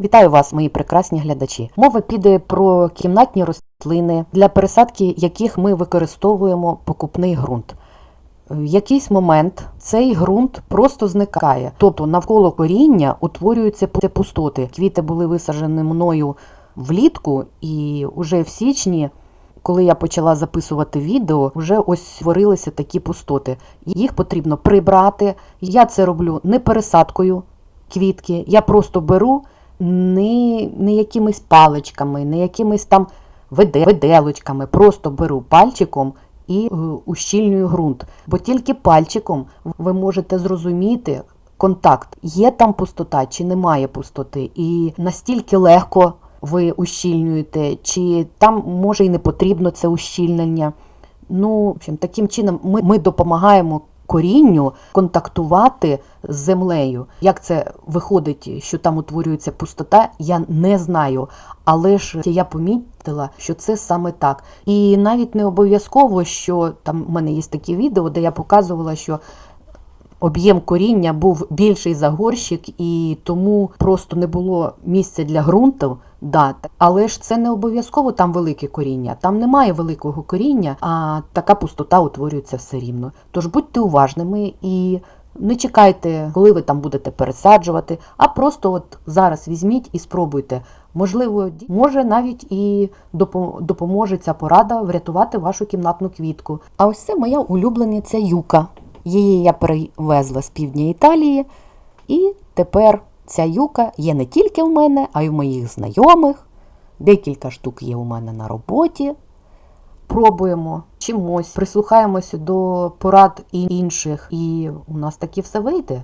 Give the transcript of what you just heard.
Вітаю вас, мої прекрасні глядачі. Мова піде про кімнатні рослини, для пересадки яких ми використовуємо покупний ґрунт. В якийсь момент цей ґрунт просто зникає, тобто навколо коріння утворюються пустоти. Квіти були висаджені мною влітку, і вже в січні, коли я почала записувати відео, вже ось створилися такі пустоти. Їх потрібно прибрати. Я це роблю не пересадкою квітки, я просто беру не, не якимись паличками, не якимись там веделочками, просто беру пальчиком і е, ущільнюю ґрунт. Бо тільки пальчиком ви можете зрозуміти контакт, є там пустота чи немає пустоти, і настільки легко ви ущільнюєте, чи там може і не потрібно це ущільнення. Ну, в общем, таким чином ми, ми допомагаємо корінню контактувати з землею. Як це виходить, що там утворюється пустота, я не знаю. Але ж я помітила, що це саме так. І навіть не обов'язково, що там в мене є такі відео, де я показувала, що об'єм коріння був більший за горщик, і тому просто не було місця для ґрунту. Да, але ж це не обов'язково там велике коріння. Там немає великого коріння, а така пустота утворюється все рівно. Тож будьте уважними і не чекайте, коли ви там будете пересаджувати, а просто от зараз візьміть і спробуйте. Можливо, може навіть і допоможе ця порада врятувати вашу кімнатну квітку. А ось це моя улюблениця юка. Її я привезла з півдня Італії, і тепер ця юка є не тільки в мене, а й у моїх знайомих. Декілька штук є у мене на роботі. Пробуємо чимось, прислухаємося до порад інших, і у нас таки все вийде.